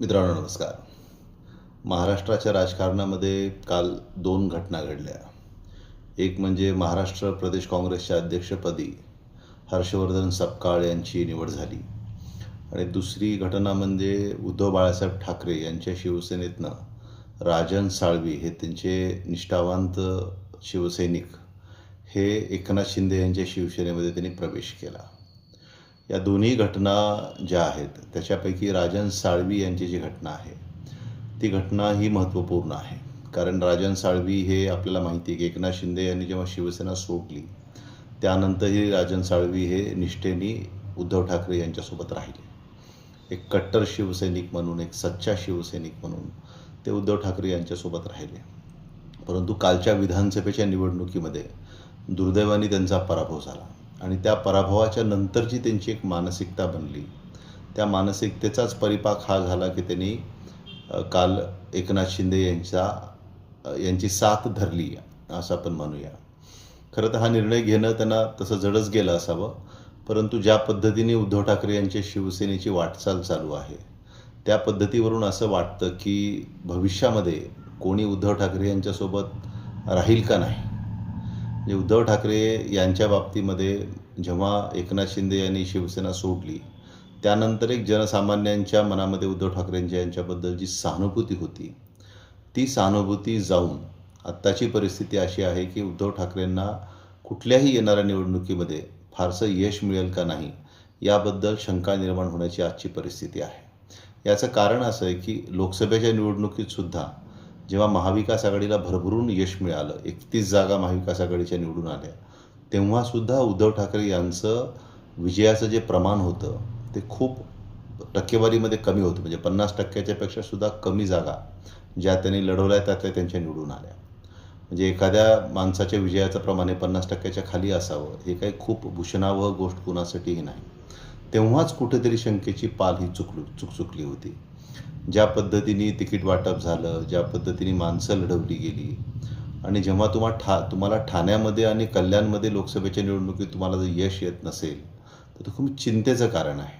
मित्रांनो नमस्कार. महाराष्ट्राच्या राजकारणामध्ये काल दोन घटना घडल्या. एक म्हणजे महाराष्ट्र प्रदेश काँग्रेसच्या अध्यक्षपदी हर्षवर्धन सपकाळ यांची निवड झाली. आणि दुसरी घटना म्हणजे उद्धव बाळासाहेब ठाकरे यांच्या शिवसेनेतनं राजन साळवी हे त्यांचे निष्ठावंत शिवसैनिक हे एकनाथ शिंदे यांच्या शिवसेनेमध्ये त्यांनी प्रवेश केला. या दोन्ही घटना ज्या आहेत त्याच्यापैकी राजन साळवी यांची जी घटना आहे ती घटना ही महत्त्वपूर्ण आहे. कारण राजन साळवी हे आपल्याला माहिती आहे की एकनाथ शिंदे यांनी जेव्हा शिवसेना सोडली त्यानंतरही राजन साळवी हे निष्ठेने उद्धव ठाकरे यांच्यासोबत राहिले. एक कट्टर शिवसैनिक म्हणून एक सच्चा शिवसैनिक म्हणून ते उद्धव ठाकरे यांच्यासोबत राहिले. परंतु कालच्या विधानसभेच्या निवडणुकीमध्ये दुर्दैवाने त्यांचा पराभव झाला. आणि त्या पराभवाच्या नंतरची त्यांची एक मानसिकता बनली. त्या मानसिकतेचाच परिपाक हा झाला की त्यांनी काल एकनाथ शिंदे यांचा यांची साथ धरली असं आपण म्हणूया. खरं तर हा निर्णय घेणं त्यांना तसं जडच गेलं असावं परंतु ज्या पद्धतीने उद्धव ठाकरे यांच्या शिवसेनेची वाटचाल चालू आहे त्या पद्धतीवरून असं वाटतं की भविष्यामध्ये कोणी उद्धव ठाकरे यांच्यासोबत राहील का नाही? म्हणजे उद्धव ठाकरे यांच्या बाबतीमध्ये जेव्हा एकनाथ शिंदे यांनी शिवसेना सोडली त्यानंतर एक जनसामान्यांच्या मनामध्ये उद्धव ठाकरेंच्या यांच्याबद्दल जी सहानुभूती होती ती सहानुभूती जाऊन आत्ताची परिस्थिती अशी आहे की उद्धव ठाकरेंना कुठल्याही येणाऱ्या निवडणुकीमध्ये फारसं यश मिळेल का नाही याबद्दल शंका निर्माण होण्याची आजची परिस्थिती आहे. याचं कारण असं आहे की लोकसभेच्या निवडणुकीतसुद्धा जेव्हा महाविकास आघाडीला भरभरून यश मिळालं एकतीस जागा महाविकास आघाडीच्या निवडून आल्या तेव्हासुद्धा उद्धव ठाकरे यांचं विजयाचं जे प्रमाण होतं ते खूप टक्केवारीमध्ये कमी होतं. म्हणजे पन्नास टक्क्याच्यापेक्षा सुद्धा कमी जागा ज्या त्यांनी लढवल्या त्यातल्या त्यांच्या निवडून आल्या. म्हणजे एखाद्या माणसाच्या विजयाचं प्रमाण हे पन्नास टक्क्याच्या खाली असावं हे काही खूप भूषणावह गोष्ट कुणासाठीही नाही. तेव्हाच कुठेतरी शंकेची पाल ही चुकलू चुकचुकली होती. ज्या पद्धतीने तिकीट वाटप झालं ज्या पद्धतीने माणसं लढवली गेली आणि जेव्हा तुम्हा ठा तुम्हाला ठाण्यामध्ये आणि कल्याणमध्ये लोकसभेच्या निवडणुकीत तुम्हाला जर यश येत नसेल तर ते खूप चिंतेचं कारण आहे.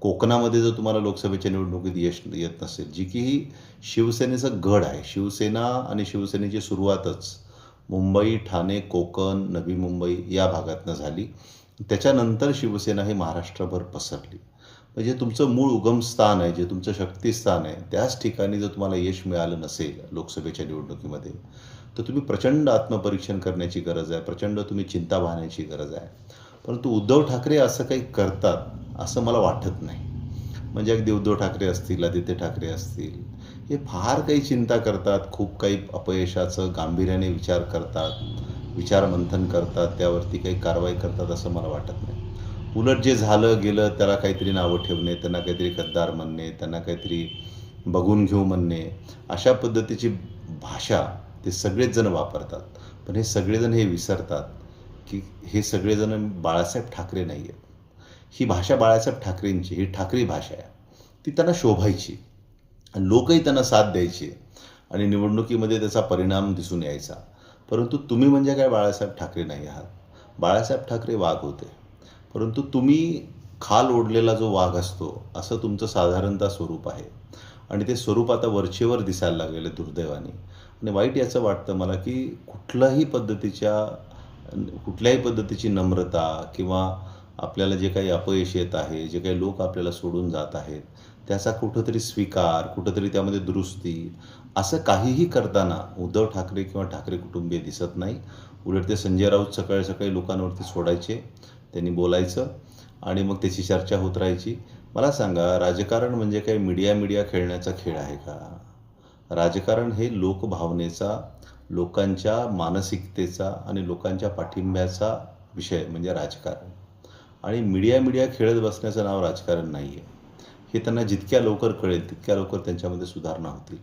कोकणामध्ये जर तुम्हाला लोकसभेच्या निवडणुकीत यश येत नसेल जी की ही शिवसेनेचं गड आहे. शिवसेना आणि शिवसेनेची सुरुवातच मुंबई ठाणे कोकण नवी मुंबई या भागातनं झाली. त्याच्यानंतर शिवसेना ही महाराष्ट्रभर पसरली. म्हणजे तुमचं मूळ उगमस्थान आहे जे तुमचं शक्तिस्थान आहे त्याच ठिकाणी जर तुम्हाला यश मिळालं नसेल लोकसभेच्या निवडणुकीमध्ये तर तुम्ही प्रचंड आत्मपरीक्षण करण्याची गरज आहे प्रचंड तुम्ही चिंता वाहण्याची गरज आहे. परंतु उद्धव ठाकरे असं काही करतात असं मला वाटत नाही. म्हणजे अगदी उद्धव ठाकरे असतील आदित्य ठाकरे असतील हे फार काही चिंता करतात खूप काही अपयशाचं गांभीर्याने विचार करतात विचारमंथन करतात त्यावरती काही कारवाई करतात असं मला वाटत नाही. उलट जे झालं गेलं त्याला काहीतरी नावं ठेवणे त्यांना काहीतरी गद्दार म्हणणे त्यांना काहीतरी बघून घेऊ म्हणणे अशा पद्धतीची भाषा ते सगळेच जण वापरतात. पण हे सगळेजण हे विसरतात की हे सगळेजण बाळासाहेब ठाकरे नाही आहेत ही भाषा बाळासाहेब ठाकरेंची ही ठाकरी भाषा आहे. ती त्यांना शोभायची. आणि लोकही त्यांना साथ द्यायचे आणि निवडणुकीमध्ये त्याचा परिणाम दिसून यायचा. परंतु तुम्ही म्हणजे काय बाळासाहेब ठाकरे नाही आहात? बाळासाहेब ठाकरे वाघ होते. परंतु तुम्ही खाल ओढलेला जो वाघ असतो असं तुमचं साधारणतः स्वरूप आहे. आणि ते स्वरूप आता वरचेवर दिसायला लागलेलं दुर्दैवाने. आणि वाईट याचं वाटतं मला की कुठल्याही पद्धतीच्या कुठल्याही पद्धतीची नम्रता किंवा आपल्याला जे काही अपयश येत आहे जे काही लोक आपल्याला सोडून जात आहेत त्याचा कुठंतरी स्वीकार कुठंतरी त्यामध्ये दुरुस्ती असं काहीही करताना उद्धव ठाकरे किंवा ठाकरे कुटुंबीय दिसत नाही. उलट ते संजय राऊत सकाळी सकाळी लोकांवरती सोडायचे. त्यांनी बोलायचं आणि मग त्याची चर्चा होत राहायची. मला सांगा राजकारण म्हणजे काही मीडिया मीडिया खेळण्याचा खेळ आहे का? राजकारण हे लोकभावनेचा लोकांच्या मानसिकतेचा आणि लोकांच्या पाठिंब्याचा विषय म्हणजे राजकारण. आणि मीडिया मीडिया खेळत बसण्याचं नाव राजकारण नाही आहे हे त्यांना जितक्या लवकर कळेल तितक्या लवकर त्यांच्यामध्ये सुधारणा होतील.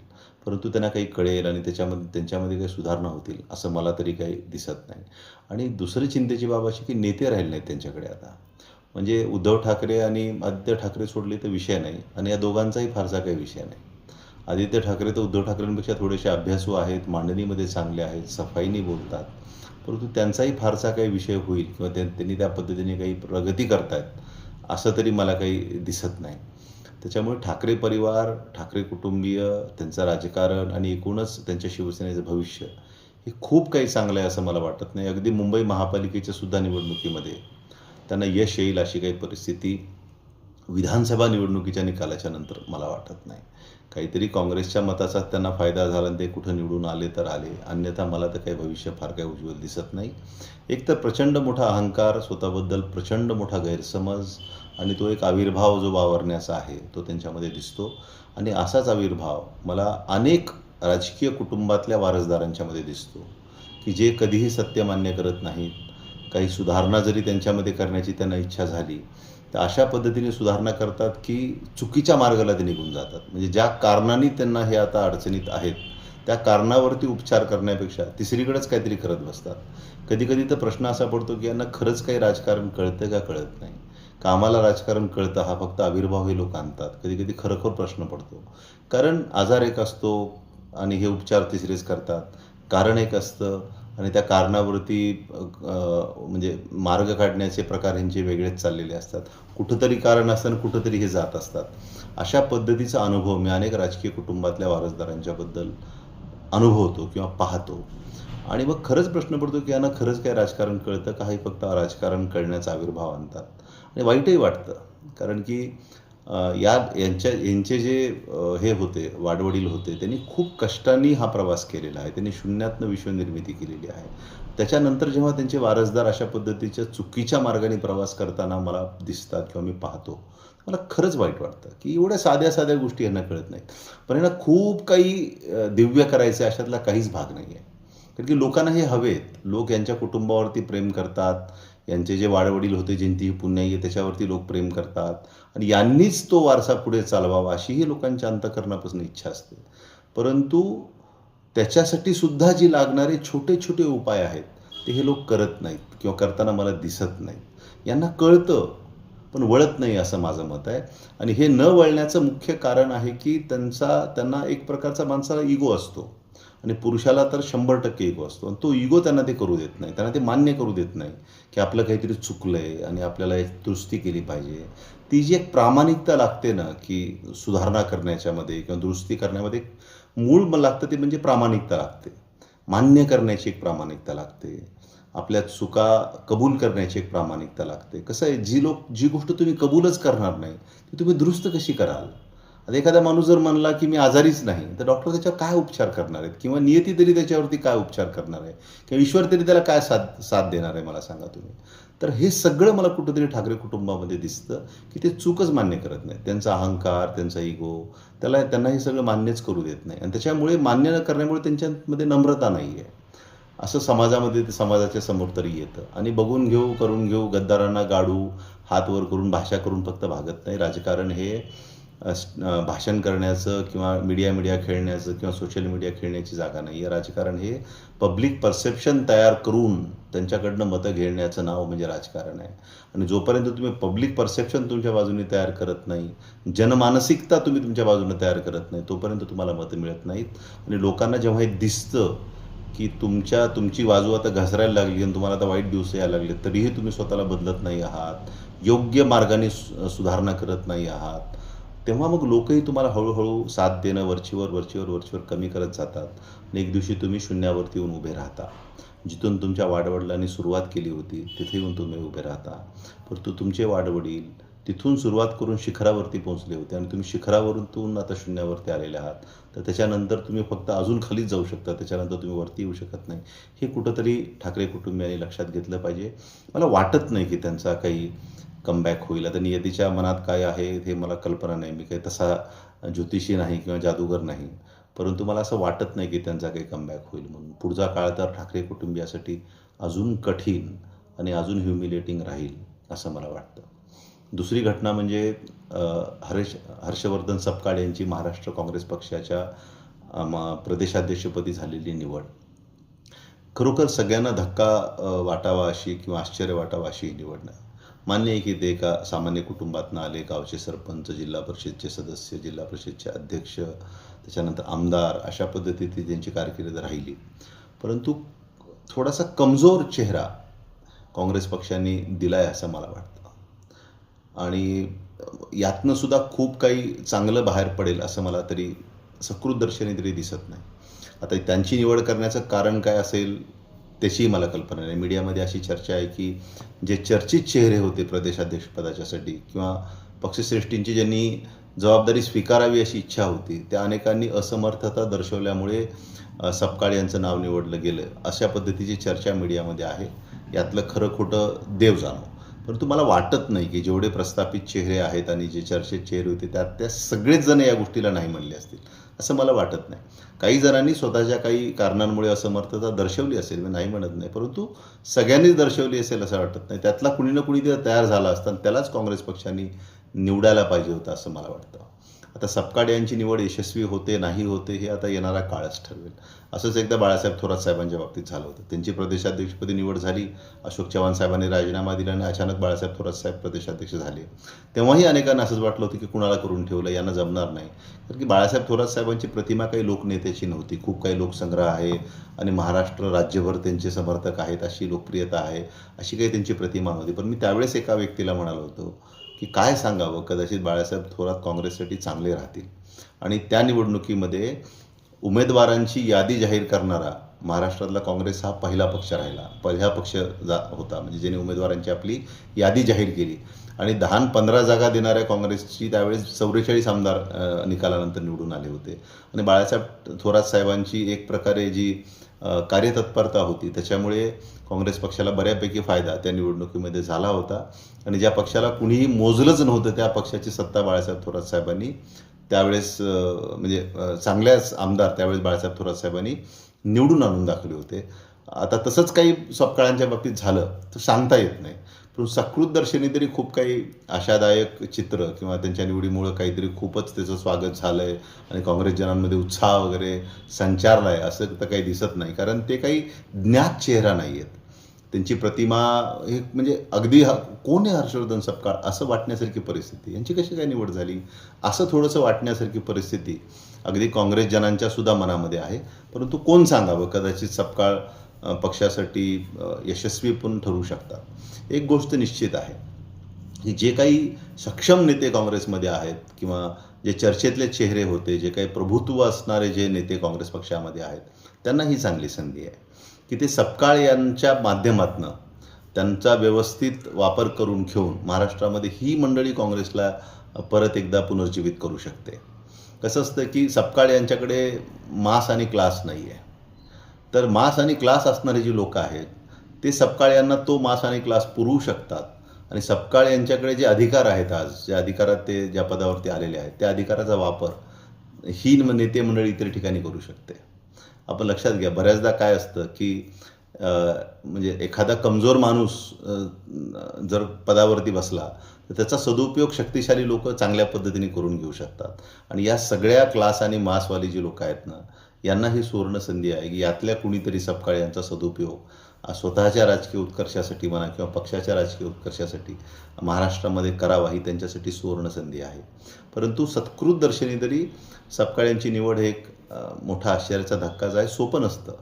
परंतु त्यांना काही कळेल आणि त्याच्यामध्ये त्यांच्यामध्ये काही सुधारणा होतील असं मला तरी काही दिसत नाही. आणि दुसरी चिंतेची बाब अशी की नेते राहिले नाहीत त्यांच्याकडे आता. म्हणजे उद्धव ठाकरे आणि आदित्य ठाकरे सोडले तर विषय नाही आणि या दोघांचाही फारसा काही विषय नाही. आदित्य ठाकरे तर उद्धव ठाकरेंपेक्षा थोडेसे अभ्यासू आहेत मांडणीमध्ये चांगले आहेत सफाईने बोलतात. परंतु त्यांचाही फारसा काही विषय होईल किंवा त्यांनी त्या पद्धतीने काही प्रगती करतायत असं तरी मला काही दिसत नाही. त्याच्यामुळे ठाकरे परिवार ठाकरे कुटुंबीय त्यांचं राजकारण आणि एकूणच त्यांच्या शिवसेनेचं भविष्य हे खूप काही चांगलं आहे असं मला वाटत नाही. अगदी मुंबई महापालिकेच्या सुद्धा निवडणुकीमध्ये त्यांना यश येईल अशी काही परिस्थिती विधानसभा निवडणुकीच्या निकालाच्या नंतर मला वाटत नाही. काहीतरी काँग्रेसच्या मताचा त्यांना फायदा झाला आणि ते कुठं निवडून आले तर आले. अन्यथा मला तर काही भविष्य फार काही उज्ज्वल दिसत नाही. एक तर प्रचंड मोठा अहंकार स्वतःबद्दल प्रचंड मोठा गैरसमज आणि तो एक आविर्भाव जो वावरण्याचा आहे तो त्यांच्यामध्ये दिसतो. आणि असाच आविर्भाव मला अनेक राजकीय कुटुंबातल्या वारसदारांच्यामध्ये दिसतो की जे कधीही सत्य मान्य करत नाहीत. काही सुधारणा जरी त्यांच्यामध्ये करण्याची त्यांना इच्छा झाली तर अशा पद्धतीने सुधारणा करतात की चुकीच्या मार्गाला ते निघून जातात. म्हणजे ज्या कारणाने त्यांना हे आता अडचणीत आहेत त्या कारणावरती उपचार करण्यापेक्षा तिसरीकडेच काहीतरी करत बसतात. कधीकधी तर प्रश्न असा पडतो की यांना खरंच काही राजकारण कळतं का कळत नाही? कामाला राजकारण कळतं हा फक्त आविर्भाव हे लोक आणतात. कधी कधी खरोखर प्रश्न पडतो. कारण आजार एक असतो आणि हे उपचार तिसरेच करतात. कारण एक असतं आणि त्या कारणावरती म्हणजे मार्ग काढण्याचे प्रकार ह्यांचे वेगळेच चाललेले असतात. कुठंतरी कारण असतं आणि कुठंतरी हे जात असतात. अशा पद्धतीचा अनुभव मी अनेक राजकीय कुटुंबातल्या वारसदारांच्याबद्दल अनुभवतो किंवा पाहतो. आणि मग खरंच प्रश्न पडतो की यांना खरंच काय राजकारण कळतं का? हे फक्त राजकारण कळण्याचा आविर्भाव आणतात. आणि वाईटही वाटतं. कारण की या यांच्या यांचे जे हे होते वाडवडील होते त्यांनी खूप कष्टांनी हा प्रवास केलेला आहे. त्यांनी शून्यातनं विश्वनिर्मिती केलेली आहे. त्याच्यानंतर जेव्हा त्यांचे वारसदार अशा पद्धतीच्या चुकीच्या मार्गाने प्रवास करताना मला दिसतात किंवा मी पाहतो मला खरंच वाईट वाटतं की एवढ्या साध्या साध्या गोष्टी यांना कळत नाहीत. पण यांना खूप काही दिव्य करायचं आहे अशातला काहीच भाग नाही आहे कारण की लोकांना हे हवेत. लोक यांच्या कुटुंबावरती प्रेम करतात यांचे जे वाडवडील होते जयंती पुण्याई आहे त्याच्यावरती लोक प्रेम करतात. आणि यांनीच तो वारसा पुढे चालवावा अशीही लोकांच्या अंतकरणापासून इच्छा असते. परंतु त्याच्यासाठी सुद्धा जी लागणारे छोटे छोटे उपाय आहेत ते हे लोक करत नाहीत किंवा करताना मला दिसत नाहीत. यांना कळतं पण वळत नाही असं माझं मत आहे. आणि हे न वळण्याचं मुख्य कारण आहे की त्यांचा त्यांना एक प्रकारचा माणसाला इगो असतो. आणि पुरुषाला तर शंभर टक्के इगो असतो. आणि तो इगो त्यांना ते करू देत नाही. त्यांना ते मान्य करू देत नाही की आपलं काहीतरी चुकलं आहे आणि आपल्याला एक दुरुस्ती केली पाहिजे. ती जी एक प्रामाणिकता लागते ना की सुधारणा करण्याच्यामध्ये किंवा दुरुस्ती करण्यामध्ये मूळ लागतं ते म्हणजे प्रामाणिकता लागते. मान्य करण्याची एक प्रामाणिकता लागते. आपल्या चुका कबूल करण्याची एक प्रामाणिकता लागते. कसं आहे जी लोक जी गोष्ट तुम्ही कबूलच करणार नाही ती तुम्ही दुरुस्त कशी कराल? आता एखादा माणूस जर म्हणला की मी आजारीच नाही तर डॉक्टर त्याच्यावर काय उपचार करणार आहेत? किंवा नियती तरी त्याच्यावरती काय उपचार करणार आहे? किंवा ईश्वर तरी त्याला काय साथ साथ देणार आहे मला सांगा तुम्ही? तर हे सगळं मला कुठंतरी ठाकरे कुटुंबामध्ये दिसतं की ते चूकच मान्य करत नाही त्यांचा अहंकार त्यांचा इगो त्याला त्यांना हे सगळं मान्यच करू देत नाही. आणि त्याच्यामुळे मान्य न करण्यामुळे त्यांच्यामध्ये नम्रता नाही आहे असं समाजामध्ये ते समाजाच्या समोर तरी येतं. आणि बघून घेऊ करून घेऊ गद्दारांना गाडू हात वर करून भाषा करून फक्त भागत नाही. राजकारण हे भाषण करण्याचं किंवा मीडिया मीडिया खेळण्याचं किंवा सोशल मीडिया खेळण्याची जागा नाही आहे. राजकारण हे पब्लिक परसेप्शन तयार करून त्यांच्याकडनं मतं घेण्याचं नाव म्हणजे राजकारण आहे. आणि जोपर्यंत तुम्ही पब्लिक परसेप्शन तुमच्या बाजूने तयार करत नाही जनमानसिकता तुम्ही तुमच्या बाजूने तयार करत नाही तोपर्यंत तुम्हाला मतं मिळत नाहीत. आणि लोकांना जेव्हा हे दिसतं की तुमच्या तुमची बाजू आता घसरायला लागली आणि तुम्हाला आता वाईट दिवस यायला लागले तरीही तुम्ही स्वतःला बदलत नाही आहात. योग्य मार्गाने सुधारणा करत नाही आहात. तेव्हा मग लोकही तुम्हाला हळूहळू साथ देणं वरचीवर वरचीवर वरचीवर कमी करत जातात आणि एक दिवशी तुम्ही शून्यावरती येऊन उभे राहता. जिथून तुमच्या वाडवडिलांनी सुरुवात केली होती तिथे येऊन तुम्ही उभे राहता. परंतु तुमचे वाडवडील तिथून सुरुवात करून शिखरावरती पोहोचले होते आणि तुम्ही शिखरावरून आता शून्यावरती आलेले आहात. तर त्याच्यानंतर तुम्ही फक्त अजून खालीच जाऊ शकता. त्याच्यानंतर तुम्ही वरती येऊ शकत नाही. हे कुठंतरी ठाकरे कुटुंबियांनी लक्षात घेतलं पाहिजे. मला वाटत नाही की त्यांचा काही कमबॅक होईल. आता नियतीच्या मनात काय आहे हे मला कल्पना नाही. मी काही तसा ज्योतिषी नाही किंवा जादूगर नाही. परंतु मला असं वाटत नाही की त्यांचा काही कमबॅक होईल म्हणून. पुढचा काळ तर ठाकरे कुटुंबियासाठी अजून कठीण आणि अजून ह्युमिलेटिंग राहील असं मला वाटतं. दुसरी घटना म्हणजे हर्ष हर्षवर्धन सपकाळ यांची महाराष्ट्र काँग्रेस पक्षाच्या प्रदेशाध्यक्षपदी झालेली निवड. खरोखर सगळ्यांना धक्का वाटावा अशी किंवा आश्चर्य वाटावा अशी ही निवड नाही. मान्य आहे की ते एका सामान्य कुटुंबातनं आले गावचे सरपंच जिल्हा परिषदचे सदस्य जिल्हा परिषदचे अध्यक्ष त्याच्यानंतर आमदार अशा पद्धतीने त्यांची कारकिर्द राहिली. परंतु थोडासा कमजोर चेहरा काँग्रेस पक्षाने दिला आहे असं मला वाटतं. आणि यातनं सुद्धा खूप काही चांगलं बाहेर पडेल असं मला तरी सकृत दर्शनी तरी दिसत नाही. आता त्यांची निवड करण्याचं कारण काय असेल त्याचीही मला कल्पना नाही. मीडियामध्ये अशी चर्चा आहे की जे चर्चित चेहरे होते प्रदेशाध्यक्षपदाच्यासाठी किंवा पक्षश्रेष्ठींची ज्यांनी जबाबदारी स्वीकारावी अशी इच्छा होती त्या अनेकांनी असमर्थता दर्शवल्यामुळे सपकाळ यांचं नाव निवडलं गेलं. अशा पद्धतीची चर्चा मीडियामध्ये आहे. यातलं खरं खोटं देव जाणो. परंतु मला वाटत नाही की जेवढे प्रस्थापित चेहरे आहेत आणि जे चर्चेत चेहरे होते त्यात त्या सगळेच जण या गोष्टीला नाही म्हणले असतील असं मला वाटत नाही. काही जणांनी स्वतःच्या काही कारणांमुळे असमर्थता दर्शवली असेल मी नाही म्हणत नाही परंतु सगळ्यांनीच दर्शवली असेल असं वाटत नाही. त्यातला कुणी ना कुणी जर तयार झाला असता त्यालाच काँग्रेस पक्षाने निवडायला पाहिजे होतं असं मला वाटतं. आता सपकाळ यांची निवड यशस्वी होते नाही होते हे आता येणारा काळच ठरवेल. असंच एकदा बाळासाहेब थोरात साहेबांच्या बाबतीत झालं होतं. त्यांची प्रदेशाध्यक्षपदी निवड झाली. अशोक चव्हाण साहेबांनी राजीनामा दिला आणि अचानक बाळासाहेब थोरात साहेब प्रदेशाध्यक्ष झाले. तेव्हाही अनेकांना असंच वाटलं होतं की कुणाला करून ठेवलं यांना जमणार नाही. कारण की बाळासाहेब थोरात साहेबांची प्रतिमा काही लोकनेत्याची नव्हती. खूप काही लोकसंग्रह आहे आणि महाराष्ट्र राज्यभर त्यांचे समर्थक आहेत अशी लोकप्रियता आहे अशी काही त्यांची प्रतिमा नव्हती. पण मी त्यावेळेस एका व्यक्तीला म्हणालो होतो की काय सांगावं? कदाचित बाळासाहेब थोरात काँग्रेससाठी चांगले राहतील. आणि त्या निवडणुकीमध्ये उमेदवारांची यादी जाहीर करणारा महाराष्ट्रातला काँग्रेस हा पहिला पक्ष राहिला. पहिला पक्ष जा होता. म्हणजे ज्याने उमेदवारांची आपली यादी जाहीर केली. आणि दहा पंधरा जागा देणाऱ्या काँग्रेसची त्यावेळेस चौवेचाळीस आमदार निकालानंतर निवडून आले होते. आणि बाळासाहेब थोरात साहेबांची एक प्रकारे जी कार्यतत्परता होती. त्याच्यामुळे काँग्रेस पक्षाला बऱ्यापैकी फायदा त्या निवडणुकीमध्ये झाला होता. आणि ज्या पक्षाला कुणीही मोजलंच नव्हतं त्या पक्षाची सत्ता बाळासाहेब थोरात साहेबांनी त्यावेळेस म्हणजे चांगल्याच आमदार त्यावेळेस बाळासाहेब थोरात साहेबांनी निवडून आणून दाखवले होते. आता तसंच काही सपकाळांच्या बाबतीत झालं तर सांगता येत नाही. पण सकृत दर्शनी तरी खूप काही आशादायक चित्र किंवा त्यांच्या निवडीमुळं काहीतरी खूपच त्याचं स्वागत झालं आहे आणि काँग्रेस जनांमध्ये उत्साह वगैरे संचारला आहे असं तर काही दिसत नाही. कारण ते काही ज्ञात चेहरा नाही आहेत त्यांची प्रतिमा हे म्हणजे अगदी ह कोण आहे हर्षवर्धन सपकाळ? असं वाटण्यासारखी परिस्थिती. यांची कशी काय निवड झाली? असं थोडंसं वाटण्यासारखी परिस्थिती अगदी काँग्रेस जनांच्या सुद्धा मनामध्ये आहे. परंतु कोण सांगावं? कदाचित सपकाळ पक्षासाठी यशस्वीपण यशस्वी पण ठरू शकतात. एक गोष्ट निश्चित आहे की जे काही सक्षम नेते काँग्रेसमध्ये आहेत किंवा जे चर्चेतले चेहरे होते जे काही प्रभुत्व असणारे जे नेते काँग्रेस पक्षामध्ये आहेत त्यांना ही चांगली संधी आहे की ते सपकाळ यांच्या माध्यमातनं त्यांचा व्यवस्थित वापर करून घेऊन महाराष्ट्रामध्ये ही मंडळी काँग्रेसला परत एकदा पुनर्जीवित करू शकते. कसं असतं की सपकाळ यांच्याकडे मास आणि क्लास नाही आहे तर मास आणि क्लास असणारे जी लोक आहेत ते सपकाळ यांना तो मास आणि क्लास पुरवू शकतात. आणि सपकाळ यांच्याकडे जे अधिकार आहेत आज ज्या अधिकारात ते ज्या पदावरती आलेले आहेत त्या अधिकाराचा वापर ही नेते मंडळी इतर ठिकाणी करू शकते. आपण लक्षात घ्या बऱ्याचदा काय असतं की म्हणजे एखादा कमजोर माणूस जर पदावरती बसला तर त्याचा सदुपयोग शक्तिशाली लोक चांगल्या पद्धतीने करून घेऊ शकतात. आणि या सगळ्या क्लास आणि मासवाली जी लोक आहेत ना यांना ही सुवर्ण संधी आहे की यातल्या कुणीतरी सपकाळ यांचा सदुपयोग स्वतःच्या राजकीय उत्कर्षासाठी म्हणा किंवा पक्षाच्या राजकीय उत्कर्षासाठी महाराष्ट्रामध्ये करावा ही त्यांच्यासाठी सुवर्ण संधी आहे. परंतु सत्कृत दर्शनी तरी सपकाळ यांची निवड हे एक मोठा आश्चर्याचा धक्काच आहे सोपं नसतं.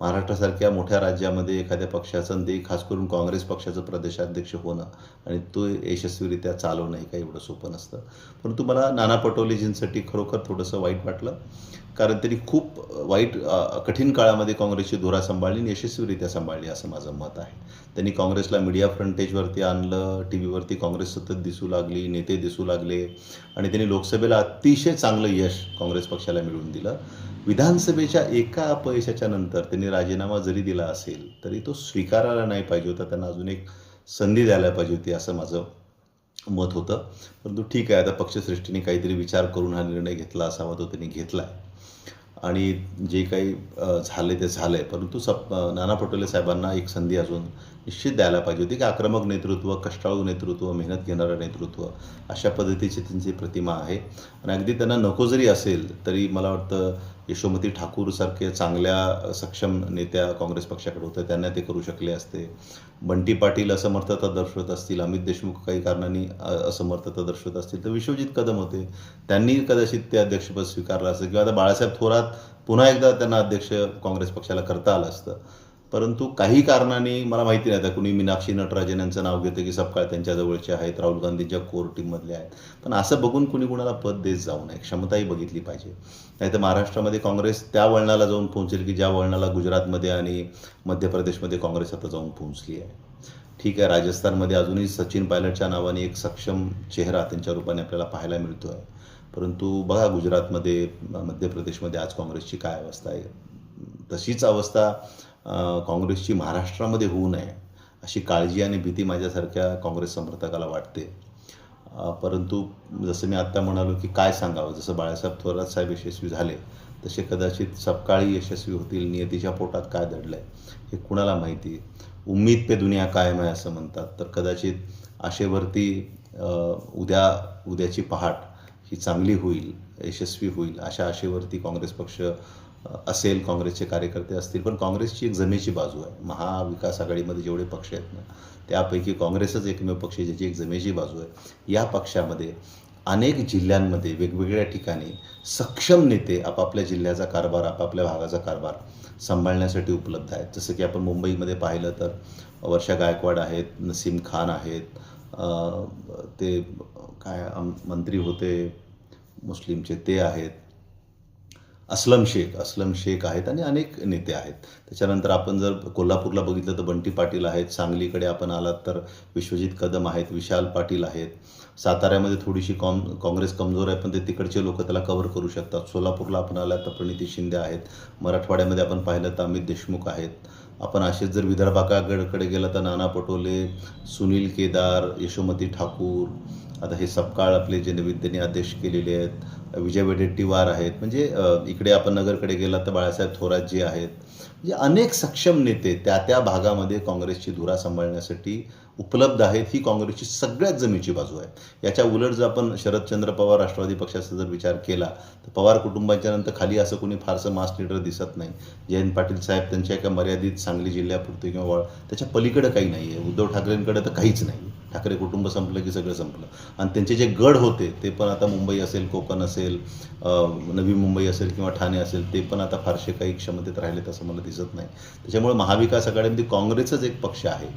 महाराष्ट्रासारख्या मोठ्या राज्यामध्ये एखाद्या पक्षाचं ते खास करून काँग्रेस पक्षाचं प्रदेशाध्यक्ष होणं आणि तो यशस्वीरित्या चालवणं हे काही एवढं सोपं नसतं. परंतु मला नाना पटोलेजींसाठी खरोखर थोडंसं वाईट वाटलं. कारण त्यांनी खूप वाईट कठीण काळामध्ये काँग्रेसची धुरा सांभाळली आणि यशस्वीरित्या सांभाळली असं माझं मत आहे. त्यांनी काँग्रेसला मीडिया फ्रंटेजवरती आणलं टी व्हीवरती काँग्रेस सतत दिसू लागली नेते दिसू लागले आणि त्यांनी लोकसभेला अतिशय चांगलं यश काँग्रेस पक्षाला मिळवून दिलं. विधानसभेच्या एका अपयशाच्या नंतर त्यांनी राजीनामा जरी दिला असेल तरी तो स्वीकारायला नाही पाहिजे होता. त्यांना अजून एक संधी द्यायला पाहिजे होती असं माझं मत होतं. परंतु ठीक आहे आता पक्षश्रेष्ठीने काहीतरी विचार करून हा निर्णय घेतला असावा तो त्यांनी घेतला आहे आणि जे काही झाले ते झालं. आहे परंतु सप नाना पटोले साहेबांना एक संधी अजून निश्चित द्यायला पाहिजे होती की आक्रमक नेतृत्व कष्टाळू नेतृत्व मेहनत घेणारं नेतृत्व अशा पद्धतीची त्यांची प्रतिमा आहे. आणि अगदी त्यांना नको जरी असेल तरी मला वाटतं यशोमती ठाकूरसारखे चांगल्या सक्षम नेत्या काँग्रेस पक्षाकडे होत्या त्यांना ते करू शकले असते. बंटी पाटील असमर्थता दर्शवत असतील अमित देशमुख काही कारणांनी असमर्थता दर्शवत असतील तर विश्वजित कदम होते. त्यांनी कदाचित ते अध्यक्षपद स्वीकारलं असतं. किंवा आता बाळासाहेब थोरात पुन्हा एकदा त्यांना अध्यक्ष काँग्रेस पक्षाला करता आलं असतं. परंतु काही कारणाने मला माहिती नाही आता कुणी मीनाक्षी नटराजन यांचं नाव घेतं की सपकाळ त्यांच्या जवळचे आहेत राहुल गांधींच्या कोर टीममधले आहेत. पण असं बघून कुणी कुणाला पद देत जाऊ नये क्षमताही बघितली पाहिजे. नाही तर महाराष्ट्रामध्ये काँग्रेस त्या वळणाला जाऊन पोहोचेल की ज्या वळणाला गुजरातमध्ये आणि मध्य प्रदेशमध्ये काँग्रेस आता जाऊन पोहोचली आहे. ठीक आहे राजस्थानमध्ये अजूनही सचिन पायलटच्या नावाने एक सक्षम चेहरा त्यांच्या रूपाने आपल्याला पाहायला मिळतो आहे परंतु बघा गुजरातमध्ये मध्य प्रदेशमध्ये आज काँग्रेसची काय अवस्था आहे. तशीच अवस्था काँग्रेसची महाराष्ट्रामध्ये होऊ नये अशी काळजी आणि भीती माझ्यासारख्या काँग्रेस समर्थकाला वाटते. परंतु जसं मी आत्ता म्हणालो की काय सांगावं जसं बाळासाहेब थोरात साहेब यशस्वी झाले तसे कदाचित सपकाळी यशस्वी होतील नियतीच्या पोटात काय दडलं आहे हे कुणाला माहिती? उम्मीद पे दुनिया कायम आहे असं म्हणतात. तर कदाचित आशेवरती उद्या उद्याची पहाट ही चांगली होईल यशस्वी होईल अशा आशेवरती काँग्रेस पक्ष असेल काँग्रेसचे कार्यकर्ते असतील पण काँग्रेसची एक जमेची बाजू आहे. महाविकास आघाडीमध्ये जेवढे पक्ष आहेत ना त्यापैकी काँग्रेसच एकमेव पक्ष आहे ज्याची एक जमेची बाजू आहे. या पक्षामध्ये अनेक जिल्ह्यांमध्ये वेगवेगळ्या ठिकाणी सक्षम नेते आपापल्या जिल्ह्याचा कारभार आपापल्या भागाचा कारभार सांभाळण्यासाठी उपलब्ध आहेत. जसं की आपण मुंबईमध्ये पाहिलं तर वर्षा गायकवाड आहेत नसीम खान आहेत ते काय मंत्री होते मुस्लिमचे ते आहेत असलम शेख असलम शेख आहेत आणि अनेक नेते आहेत. त्याच्यानंतर आपण जर कोल्हापूरला बघितलं तर बंटी पाटील आहेत सांगलीकडे आपण आलात तर विश्वजित कदम आहेत विशाल पाटील आहेत. साताऱ्यामध्ये थोडीशी कॉम काँग्रेस कमजोर आहे पण ते तिकडचे लोक त्याला कव्हर करू शकतात. सोलापूरला आपण आलात तर प्रणिती शिंदे आहेत. मराठवाड्यामध्ये आपण पाहिलं तर अमित देशमुख आहेत. आपण असेच जर विदर्भाकडे गेलं तर नाना पटोले सुनील केदार यशोमती ठाकूर. आता हे सपकाळ आपले जे नवीन त्यांनी आदेश केलेले आहेत. विजय वडेट्टीवार आहेत. म्हणजे इकडे आपण नगरकडे गेला तर बाळासाहेब थोरात जे आहेत. म्हणजे अनेक सक्षम नेते त्या त्या भागामध्ये काँग्रेसची धुरा सांभाळण्यासाठी उपलब्ध आहेत. ही काँग्रेसची सगळ्यात जमीची बाजू आहे. याच्या उलट जर आपण शरदचंद्र पवार राष्ट्रवादी पक्षाचा जर विचार केला तर पवार कुटुंबाच्या नंतर खाली असं कोणी फारसं मास लीडर दिसत नाही. जयंत पाटील साहेब त्यांच्या एका मर्यादित सांगली जिल्ह्यापुरते किंवा त्याच्या पलीकडे काही नाही आहे उद्धव ठाकरेंकडे तर काहीच नाही ठाकरे कुटुंब संपलं की सगळं संपलं. आणि त्यांचे जे गड होते ते पण आता मुंबई असेल कोकण असेल नवी मुंबई असेल किंवा ठाणे असेल ते पण आता फारसे काही क्षमतेत राहिलेत असं मला दिसत नाही. त्याच्यामुळे महाविकास आघाडीमध्ये काँग्रेसच एक पक्ष आहे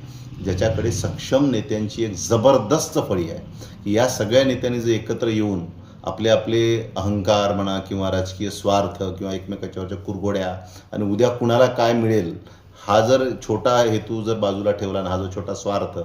ज्याच्याकडे सक्षम नेत्यांची एक जबरदस्त फळी आहे की या सगळ्या नेत्यांनी जे एकत्र येऊन आपले आपले अहंकार म्हणा किंवा राजकीय स्वार्थ किंवा एकमेकाच्यावरच्या कुरघोड्या आणि उद्या कुणाला काय मिळेल हा जर छोटा हेतू जर बाजूला ठेवला आणि हा जो छोटा स्वार्थ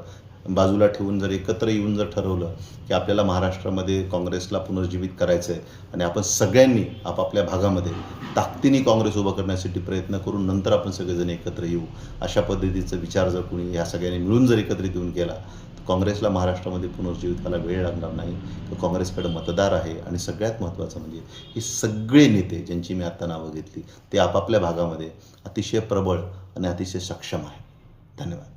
बाजूला ठेवून जर एकत्र येऊन जर ठरवलं की आपल्याला महाराष्ट्रामध्ये काँग्रेसला पुनर्जीवित करायचं आहे आणि आपण सगळ्यांनी आपापल्या भागामध्ये ताकदीने काँग्रेस उभं करण्यासाठी प्रयत्न करून नंतर आपण सगळेजण एकत्र येऊ अशा पद्धतीचा विचार जर कोणी ह्या सगळ्यांनी मिळून जर एकत्रित येऊन केला तर काँग्रेसला महाराष्ट्रामध्ये पुनर्जीवित व्हायला वेळ लागणार नाही. तर काँग्रेसकडे मतदार आहे आणि सगळ्यात महत्त्वाचं म्हणजे हे सगळे नेते ज्यांची मी आत्ता नावं घेतली ते आपापल्या भागामध्ये अतिशय प्रबळ आणि अतिशय सक्षम आहे धन्यवाद.